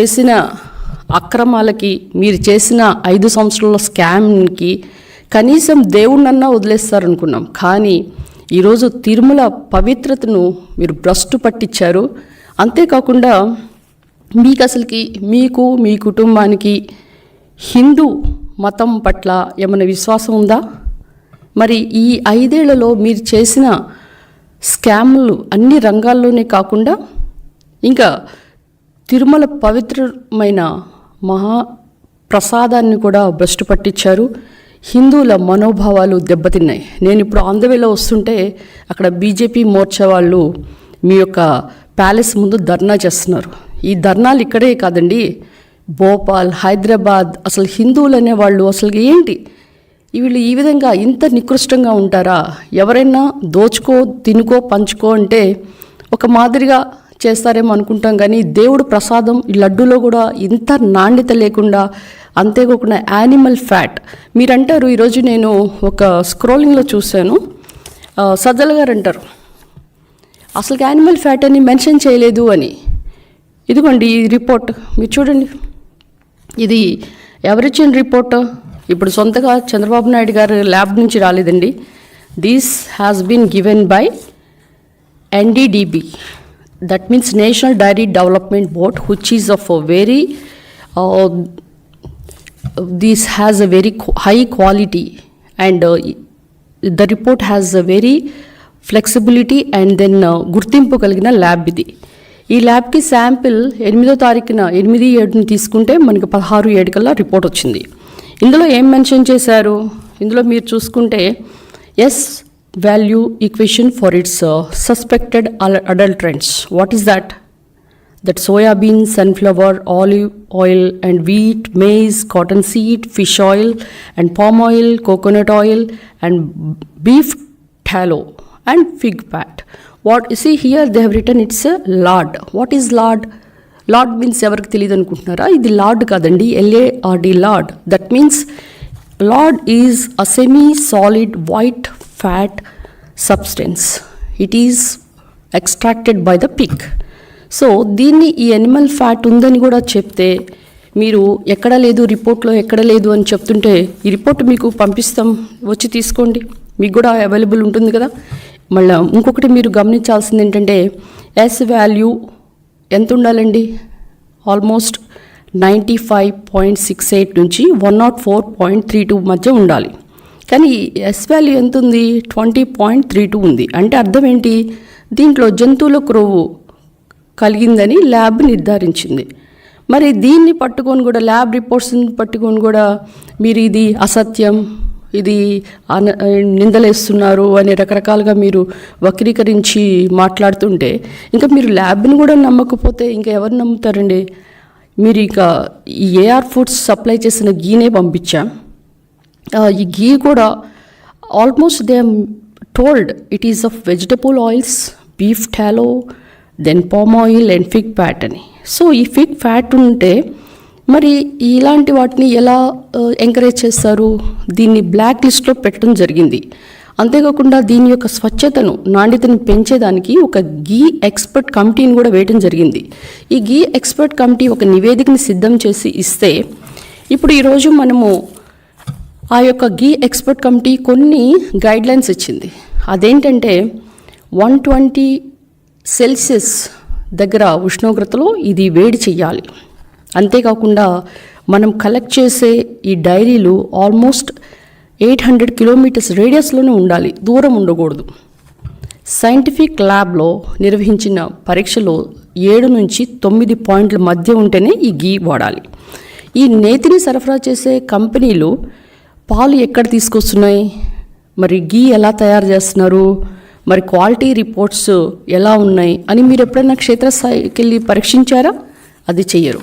చేసిన అక్రమాలకి మీరు చేసిన ఐదు సంవత్సరాల స్కామ్కి కనీసం దేవుణ్ణన్నా వదిలేస్తారనుకున్నాం. కానీ ఈరోజు తిరుమల పవిత్రతను మీరు భ్రష్టు పట్టించారు. అంతేకాకుండా మీకు అసలుకి మీకు మీ కుటుంబానికి హిందూ మతం పట్ల ఏమైనా విశ్వాసం ఉందా? మరి ఈ ఐదేళ్ళలో మీరు చేసిన స్కామ్లు అన్ని రంగాల్లోనే కాకుండా ఇంకా తిరుమల పవిత్రమైన మహా ప్రసాదాన్ని కూడా భ్రష్టు పట్టించారు. హిందువుల మనోభావాలు దెబ్బతిన్నాయి. నేను ఇప్పుడు ఆంధ్రవేలో వస్తుంటే అక్కడ బీజేపీ మోర్చా వాళ్ళు మీ యొక్క ప్యాలెస్ ముందు ధర్నా చేస్తున్నారు. ఈ ధర్నాలు ఇక్కడే కాదండి. భోపాల్ హైదరాబాద్ అసలు హిందువులు అనేవాళ్ళు అసలు ఏంటి? వీళ్ళు ఈ విధంగా ఇంత నికృష్టంగా ఉంటారా? ఎవరైనా దోచుకో తినుకో పంచుకో అంటే ఒక మాదిరిగా చేస్తారేమో అనుకుంటాం కానీ దేవుడు ప్రసాదం ఈ లడ్డూలో కూడా ఇంత నాణ్యత లేకుండా అంతేకాకుండా యానిమల్ ఫ్యాట్ మీరంటారు ఈరోజు నేను ఒక స్క్రోలింగ్లో చూశాను. సజ్జల గారు అంటారు అసలు యానిమల్ ఫ్యాట్ అని మెన్షన్ చేయలేదు అని. ఇదిగోండి ఈ రిపోర్ట్ మీరు చూడండి. ఇది ఎవరిచ్చిన రిపోర్ట్ ఇప్పుడు సొంతగా చంద్రబాబు నాయుడు గారు ల్యాబ్ నుంచి రాలేదండి. This has been given by NDDB that means national dairy development board which is of very this has a very high high quality and uh, the report has a very flexibility and then గుర్తింపు కలిగిన lab ఇది. ఈ ల్యాబ్కి sample ఎనిమిదో తారీఖున ఎనిమిది ఏడుని తీసుకుంటే మనకి పదహారు ఏడు కల్లా రిపోర్ట్ వచ్చింది. ఇందులో ఏం మెన్షన్ చేశారు? ఇందులో మీరు చూసుకుంటే S Value equation for its suspected adulterants what is that that soybean, sunflower, olive oil, and wheat, maize, cottonseed, fish oil, and palm oil, coconut oil, and beef tallow, and fig fat. What you see here, they have written it's a lard. What is lard? Lard means ఎవరికి తెలియదు అనుకుంటున్నారా ఇది lard కాదండి L A R D lard that means lard is a semi solid white fat substance it is extracted by the pig so దీన్ని ఈ Animal fat ఉందని కూడా చెప్తే మీరు ఎక్కడ లేదు రిపోర్ట్లో ఎక్కడ లేదు అని చెప్తుంటే ఈ రిపోర్ట్ మీకు పంపిస్తాం. వచ్చి తీసుకోండి. మీకు కూడా అవైలబుల్ ఉంటుంది కదా. మళ్ళీ ఇంకొకటి మీరు గమనించాల్సింది ఏంటంటే ఎస్ వాల్యూ ఎంత ఉండాలండి? Almost ninety five point six eight నుంచి one nought four point three two మధ్య ఉండాలి. కానీ ఎస్ వాల్యూ ఎంత ఉంది ట్వంటీ పాయింట్ త్రీ టూ ఉంది. అంటే అర్థం ఏంటి? దీంట్లో జంతువుల క్రొవ్వు కలిగిందని ల్యాబ్ నిర్ధారించింది. మరి దీన్ని పట్టుకొని కూడా ల్యాబ్ రిపోర్ట్స్ని పట్టుకొని కూడా మీరు ఇది అసత్యం ఇది అన నిందలేస్తున్నారు అని రకరకాలుగా మీరు వక్రీకరించి మాట్లాడుతుంటే ఇంకా మీరు ల్యాబ్ని కూడా నమ్మకపోతే ఇంకా ఎవరు నమ్ముతారండి? మీరు ఇక ఏఆర్ ఫుడ్స్ సప్లై చేసిన గీనే పంపించాం? ఈ గీ కూడా almost they told it is of vegetable oils beef tallow then palm oil and pig fat అని. సో ఈ ఫిగ్ ఫ్యాట్ ఉంటే మరి ఇలాంటి వాటిని ఎలా ఎంకరేజ్ చేస్తారు? దీన్ని బ్లాక్ లిస్ట్లో పెట్టడం జరిగింది. అంతేకాకుండా దీని యొక్క స్వచ్ఛతను నాణ్యతను పెంచేదానికి ఒక గీ ఎక్స్పర్ట్ కమిటీని కూడా వేయడం జరిగింది. ఈ గీ ఎక్స్పర్ట్ కమిటీ ఒక నివేదికని సిద్ధం చేసి ఇస్తే ఇప్పుడు ఈరోజు మనము ఆ యొక్క గీ ఎక్స్పర్ట్ కమిటీ కొన్ని గైడ్లైన్స్ ఇచ్చింది. అదేంటంటే వన్ ట్వంటీ సెల్సియస్ దగ్గర ఉష్ణోగ్రతలో ఇది వేడి చెయ్యాలి. అంతేకాకుండా మనం కలెక్ట్ చేసే ఈ డైరీలు ఆల్మోస్ట్ ఎయిట్ హండ్రెడ్ కిలోమీటర్స్ రేడియస్లోనే ఉండాలి దూరం ఉండకూడదు. సైంటిఫిక్ ల్యాబ్లో నిర్వహించిన పరీక్షలో ఏడు నుంచి తొమ్మిది పాయింట్ల మధ్య ఉంటేనే ఈ గీ వాడాలి. ఈ నేతిని సరఫరా చేసే కంపెనీలు పాలు ఎక్కడ తీసుకొస్తున్నాయి? మరి గీ ఎలా తయారు చేస్తున్నారు? మరి క్వాలిటీ రిపోర్ట్స్ ఎలా ఉన్నాయి? అని మీరు ఎప్పుడైనా క్షేత్రస్థాయికి వెళ్ళి పరీక్షించారా? అది చెయ్యరు.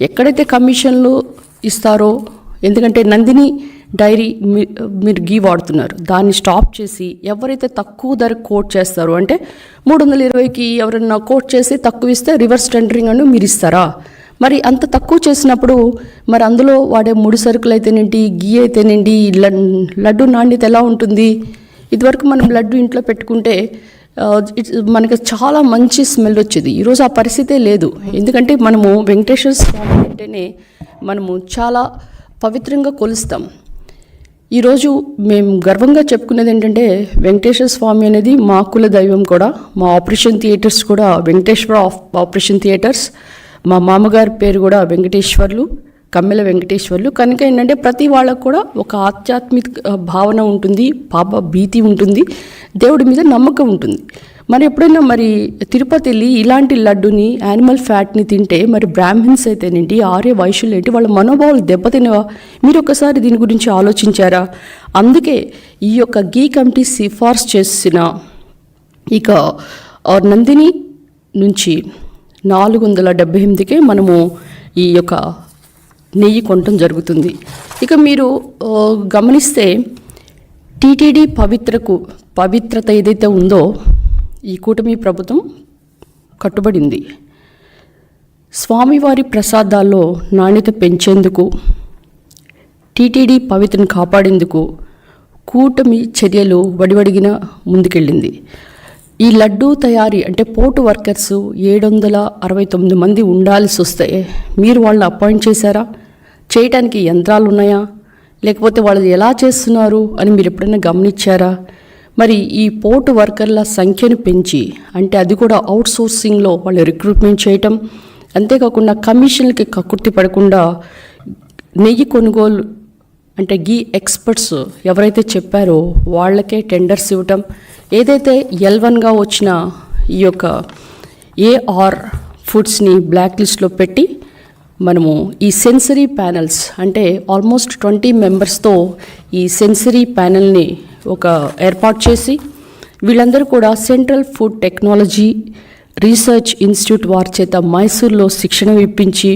ఎక్కడైతే కమిషన్లు ఇస్తారో ఎందుకంటే నందిని డైరీ మీ- మీరు గీ వాడుతున్నారు. దాన్ని స్టాప్ చేసి ఎవరైతే తక్కువ ధర కోట్ చేస్తారో అంటే మూడు వందల ఇరవైకి ఎవరైనా కోట్ చేసి తక్కువ ఇస్తే రివర్స్ టెండరింగ్ అని మీరు ఇస్తారా? మరి అంత తక్కువ చేసినప్పుడు మరి అందులో వాడే ముడి సరుకులు అయితేనేంటి గీ అయితేనేంటి లడ్డు నాణ్యత ఎలా ఉంటుంది? ఇదివరకు మనం లడ్డు ఇంట్లో పెట్టుకుంటే మనకి చాలా మంచి స్మెల్ వచ్చేది. ఈరోజు ఆ పరిస్థితే లేదు. ఎందుకంటే మనము వెంకటేశ్వర స్వామి అంటేనే మనము చాలా పవిత్రంగా కొలుస్తాం. ఈరోజు మేము గర్వంగా చెప్పుకునేది ఏంటంటే వెంకటేశ్వర స్వామి అనేది మా కుల దైవం కూడా మా ఆపరేషన్ థియేటర్స్ కూడా వెంకటేశ్వర ఆఫ్- ఆపరేషన్ థియేటర్స్ మా మామగారి పేరు కూడా వెంకటేశ్వర్లు కమ్మెల వెంకటేశ్వర్లు. కనుక ఏంటంటే ప్రతి వాళ్ళకు కూడా ఒక ఆధ్యాత్మిక భావన ఉంటుంది పాప భీతి ఉంటుంది దేవుడి మీద నమ్మకం ఉంటుంది. మరి ఎప్పుడైనా మరి తిరుపతి వెళ్ళి ఇలాంటి లడ్డుని యానిమల్ ఫ్యాట్ని తింటే మరి బ్రాహ్మిన్స్ అయితేనేంటి ఆర్య వైశ్యులు ఏంటి వాళ్ళ మనోభావాలు దెబ్బతినవా? మీరు ఒకసారి దీని గురించి ఆలోచించారా? అందుకే ఈ యొక్క గీ కమిటీ సిఫార్సు చేసిన ఇక నందిని నుంచి నాలుగు వందల డెబ్బై ఎనిమిదికే మనము ఈ యొక్క నెయ్యి కొనటం జరుగుతుంది. ఇక మీరు గమనిస్తే టీటీడీ పవిత్రకు పవిత్రత ఏదైతే ఉందో ఈ కూటమి ప్రభుత్వం కట్టుబడింది. స్వామివారి ప్రసాదాల్లో నాణ్యత పెంచేందుకు టీటీడీ పవిత్రను కాపాడేందుకు కూటమి చర్యలు వడివడిగిన ముందుకెళ్ళింది. ఈ లడ్డూ తయారీ అంటే పోర్టు వర్కర్స్ ఏడు వందల అరవై తొమ్మిది మంది ఉండాల్సి వస్తే మీరు వాళ్ళని అపాయింట్ చేశారా? చేయటానికి యంత్రాలు ఉన్నాయా? లేకపోతే వాళ్ళు ఎలా చేస్తున్నారు అని మీరు ఎప్పుడైనా గమనించారా? మరి ఈ పోర్టు వర్కర్ల సంఖ్యను పెంచి అంటే అది కూడా అవుట్ సోర్సింగ్లో వాళ్ళు రిక్రూట్మెంట్ చేయటం అంతేకాకుండా కమిషన్లకి కకుర్తి పడకుండా నెయ్యి కొనుగోలు అంటే గీ ఎక్స్పర్ట్స్ ఎవరైతే చెప్పారో వాళ్ళకే టెండర్స్ ఇవ్వటం ఏదైతే ఎల్ వన్గా వచ్చిన ఈ యొక్క ఏఆర్ ఫుడ్స్ని బ్లాక్ లిస్ట్లో పెట్టి మనము ఈ సెన్సరీ ప్యానల్స్ అంటే ఆల్మోస్ట్ ట్వంటీ మెంబర్స్తో ఈ సెన్సరీ ప్యానల్ని ఒక ఏర్పాటు చేసి వీళ్ళందరూ కూడా central food technology research institute వారి చేత మైసూర్లో శిక్షణ ఇప్పించి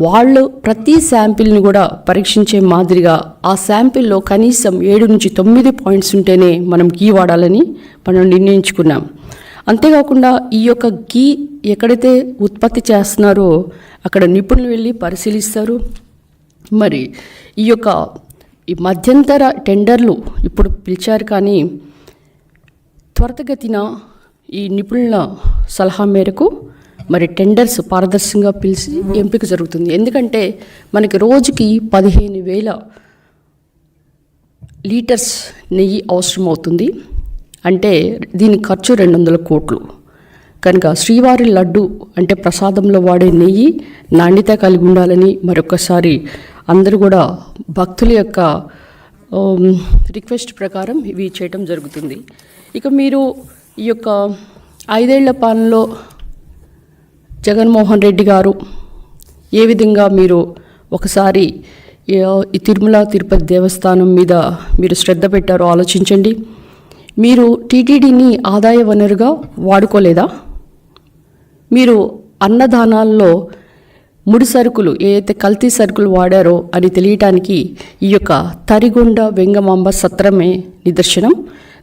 వాళ్ళు ప్రతి శాంపిల్ని కూడా పరీక్షించే మాదిరిగా ఆ శాంపిల్లో కనీసం ఏడు నుంచి తొమ్మిది పాయింట్స్ ఉంటేనే మనం గీ వాడాలని మనం నిర్ణయించుకున్నాం. అంతేకాకుండా ఈ యొక్క గీ ఎక్కడైతే ఉత్పత్తి చేస్తున్నారో అక్కడ నిపుణులు వెళ్ళి పరిశీలిస్తారు. మరి ఈ యొక్క ఈ మధ్యంతర టెండర్లు ఇప్పుడు పిలిచారు కానీ త్వరితగతిన ఈ నిపుణుల సలహా మేరకు మరి టెండర్స్ పారదర్శకంగా పిలిచి ఎంపిక జరుగుతుంది. ఎందుకంటే మనకి రోజుకి పదిహేను వేల లీటర్స్ నెయ్యి అవసరం అవుతుంది అంటే దీని ఖర్చు రెండు వందల కోట్లు. కనుక శ్రీవారి లడ్డు అంటే ప్రసాదంలో వాడే నెయ్యి నాణ్యత కలిగి ఉండాలని మరొకసారి అందరూ కూడా భక్తుల యొక్క రిక్వెస్ట్ ప్రకారం ఇవి చేయటం జరుగుతుంది. ఇక మీరు ఈ యొక్క ఐదేళ్ళ పాలనలో జగన్మోహన్ రెడ్డి గారు ఏ విధంగా మీరు ఒకసారి ఈ తిరుమల తిరుపతి దేవస్థానం మీద మీరు శ్రద్ధ పెట్టారో ఆలోచించండి. మీరు టీటీడీని ఆదాయ వనరుగా వాడుకోలేదా? మీరు అన్నదానాల్లో ముడి సరుకులు ఏదైతే కల్తీ సరుకులు వాడారో అని తెలియటానికి ఈ యొక్క తరిగొండ వెంగమాంబ సత్రమే నిదర్శనం.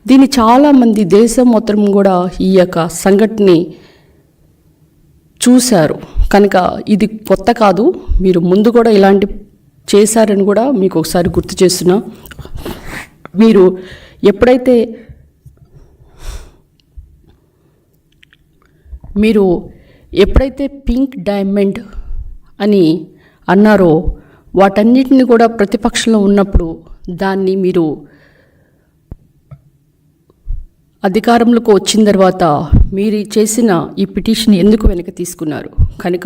దీన్ని చాలామంది దేశం మొత్తం కూడా ఈ యొక్క సంఘటనని చూశారు. కనుక ఇది కొత్త కాదు. మీరు ముందు కూడా ఇలాంటి చేశారని కూడా మీకు ఒకసారి గుర్తు చేస్తున్నా. మీరు ఎప్పుడైతే మీరు ఎప్పుడైతే పింక్ డైమండ్ అని అన్నారో వాటన్నిటిని కూడా ప్రతిపక్షంలో ఉన్నప్పుడు దాన్ని మీరు అధికారంలోకి వచ్చిన తర్వాత మీరు చేసిన ఈ పిటిషన్ ఎందుకు వెనక తీసుకున్నారు? కనుక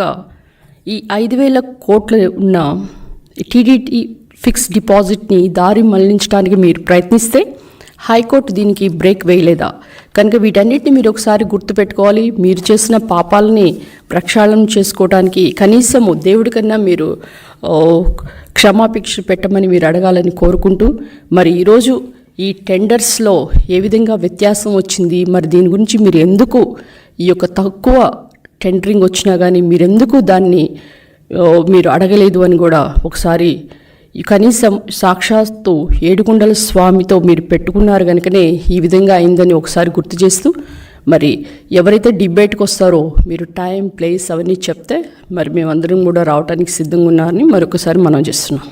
ఈ ఐదు వేల కోట్ల ఉన్న టీడీటీ ఫిక్స్ డిపాజిట్ని దారి మళ్ళించడానికి మీరు ప్రయత్నిస్తే హైకోర్టు దీనికి బ్రేక్ వేయలేదా? కనుక వీటన్నిటిని మీరు ఒకసారి గుర్తుపెట్టుకోవాలి. మీరు చేసిన పాపాలని ప్రక్షాళన చేసుకోవడానికి కనీసము దేవుడి కన్నా మీరు ఓ, క్షమాభిక్ష పెట్టమని మీరు అడగాలని కోరుకుంటూ మరి ఈరోజు ఈ టెండర్స్లో ఏ విధంగా వ్యత్యాసం వచ్చింది? మరి దీని గురించి మీరు ఎందుకు ఈ యొక్క తక్కువ టెండరింగ్ వచ్చినా కానీ మీరెందుకు దాన్ని మీరు అడగలేదు అని కూడా ఒకసారి కనీసం సాక్షాత్తు ఏడుకొండల స్వామితో మీరు పెట్టుకున్నారు కనుకనే ఈ విధంగా అయిందని ఒకసారి గుర్తు చేస్తూ మరి ఎవరైతే డిబేట్కి వస్తారో మీరు టైం ప్లేస్ అవన్నీ చెప్తే మరి మేమందరం కూడా రావడానికి సిద్ధంగా ఉన్నారని మరొకసారి మనం చేస్తున్నాం.